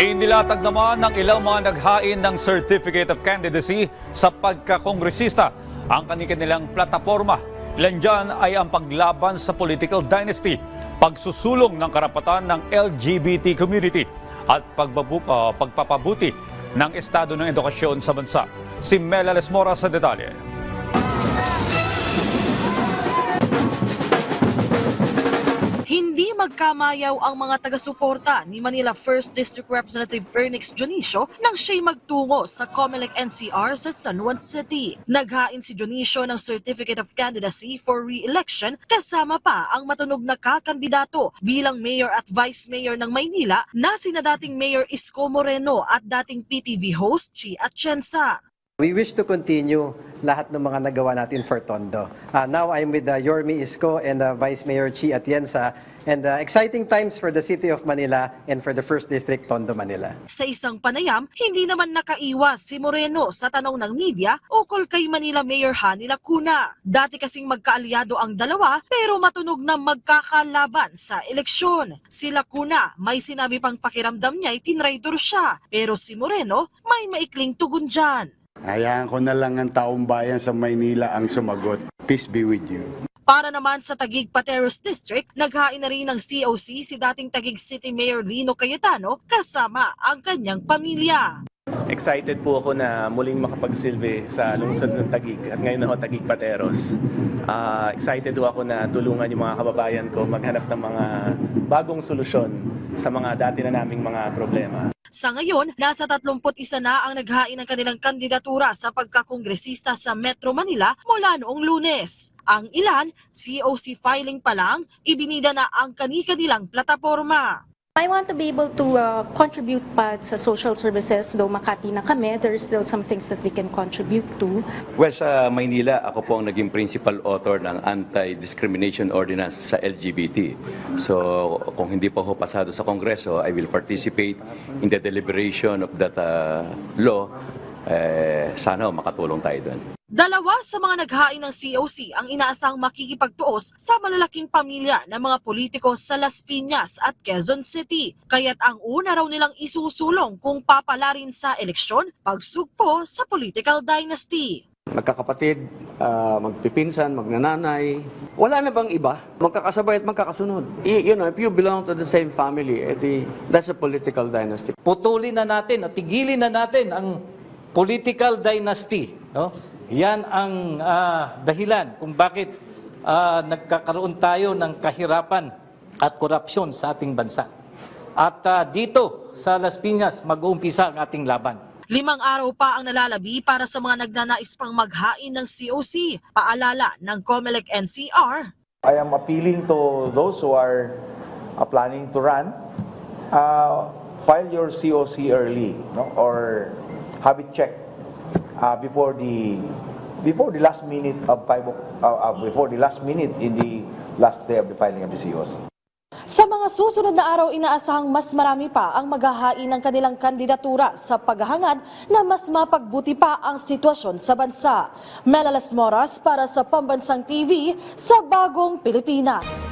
Inilatag naman ng ilang mga naghain ng Certificate of Candidacy sa pagkakongresista ang kanilang plataforma. Ilan dyan ay ang paglaban sa political dynasty, pagsusulong ng karapatan ng LGBT community at pagbabu- ah, pagpapabuti ng estado ng edukasyon sa bansa. Si Mela Lesmora sa detalye. Magkamayaw ang mga taga-suporta ni Manila 1st District Representative Ernix Dionisio nang siya'y magtungo sa COMELEC NCR sa San Juan City. Naghain si Dionisio ng Certificate of Candidacy for re-election kasama pa ang matunog na kakandidato bilang mayor at vice mayor ng Maynila na sina dating Mayor Isko Moreno at dating PTV host Chi Atienza. We wish to continue lahat ng mga nagawa natin for Tondo. Uh, now I'm with uh, Yormi Isko and uh, Vice Mayor Chi Atienza and uh, exciting times for the City of Manila and for the First District Tondo, Manila. Sa isang panayam, hindi naman nakaiwas si Moreno sa tanong ng media ukol kay Manila Mayor Hani Lacuna. Dati kasing magkaalyado ang dalawa pero matunog na magkakalaban sa eleksyon. Si Lacuna may sinabi pang pakiramdam niya ay tinraidor siya pero si Moreno may maikling tugon dyan. Hayaan ko na lang ang taong bayan sa Maynila ang sumagot. Peace be with you. Para naman sa Tagig Pateros District, naghain na rin ng COC si dating Tagig City Mayor Lino Cayetano kasama ang kanyang pamilya. Excited po ako na muling makapagsilbi sa lungsod ng Tagig at ngayon ako Tagig Pateros. Ah, excited po ako na tulungan yung mga kababayan ko maghanap ng mga bagong solusyon sa mga dati na naming mga problema. Sa ngayon, nasa 31 na ang naghain ng kanilang kandidatura sa pagkakongresista sa Metro Manila mula noong lunes. Ang ilan, COC filing pa lang, ibinida na ang kani-kanilang plataforma. I want to be able to uh, contribute pa sa social services. Though Makati na kami, there is still some things that we can contribute to. Well, sa Maynila, ako po ang naging principal author ng Anti-Discrimination Ordinance sa LGBT. So, kung hindi po ako pasado sa Kongreso, I will participate in the deliberation of that uh, law. Eh, sana ho, makatulong tayo doon. Dalawa sa mga naghain ng COC ang inaasang makikipagtuos sa malalaking pamilya ng mga politiko sa Las Piñas at Quezon City. Kaya't ang una raw nilang isusulong kung papalarin sa eleksyon, pagsugpo sa political dynasty. magkakapatid, ah, magpipinsan, magnananay. Wala na bang iba? Magkakasabay at magkakasunod. I- you know, if you belong to the same family, edi, that's a political dynasty. putulin na natin at tigilin na natin ang political dynasty. No? Yan ang ah, dahilan kung bakit ah, nagkakaroon tayo ng kahirapan at korupsyon sa ating bansa. At ah, dito sa Las Piñas, mag-uumpisa ang ating laban. Limang araw pa ang nalalabi para sa mga nagnanais pang maghain ng COC. Paalala ng COMELEC NCR, I am appealing to those who are uh, planning to run, uh, file your COC early, no? or have it checked uh, before the before the last minute of five uh, uh, before the last minute in the last day of the filing of the COC. Sa mga susunod na araw, inaasahang mas marami pa ang maghahain ng kanilang kandidatura sa paghahangad na mas mapagbuti pa ang sitwasyon sa bansa. Melalas Moras para sa Pambansang TV sa Bagong Pilipinas.